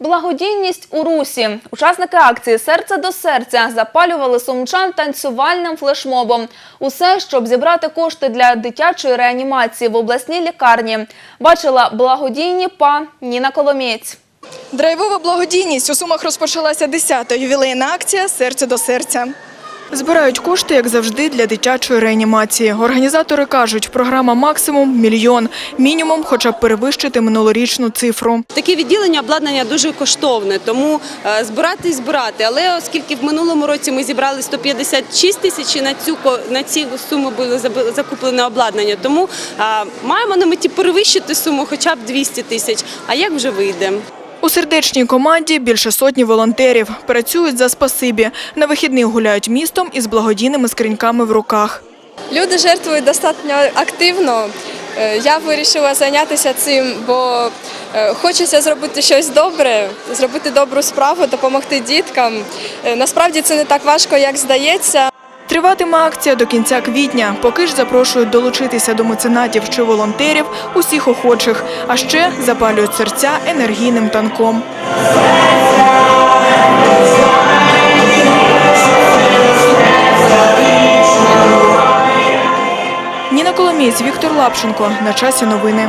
Благодійність у русі. Учасники акції Серце до серця запалювали сумчан танцювальним флешмобом. Усе, щоб зібрати кошти для дитячої реанімації в обласній лікарні. Бачила благодійні па Ніна Коломієць. Драйвова благодійність у Сумах розпочалася 10-та ювілейна акція Серце до серця. Збирають кошти, як завжди, для дитячої реанімації. Організатори кажуть, програма максимум мільйон, мінімум, хоча б перевищити минулорічну цифру. Таке відділення обладнання дуже коштовне, тому е, збирати і збирати. Але оскільки в минулому році ми зібрали 156 тисяч і на цю на ці суми було закуплене обладнання, тому е, маємо на меті перевищити суму хоча б 200 тисяч. А як вже вийде? У сердечній команді більше сотні волонтерів. Працюють за спасибі. На вихідних гуляють містом із благодійними скриньками в руках. Люди жертвують достатньо активно. Е, Я вирішила зайнятися цим, бо е, хочеться зробити щось добре, зробити добру справу, допомогти діткам. Е, Насправді це не так важко, як здається. Триватиме акція до кінця квітня. Поки ж запрошують долучитися до меценатів чи волонтерів усіх охочих, а ще запалюють серця енергійним танком. Ніна Коломієць, Віктор Лапченко. На часі новини.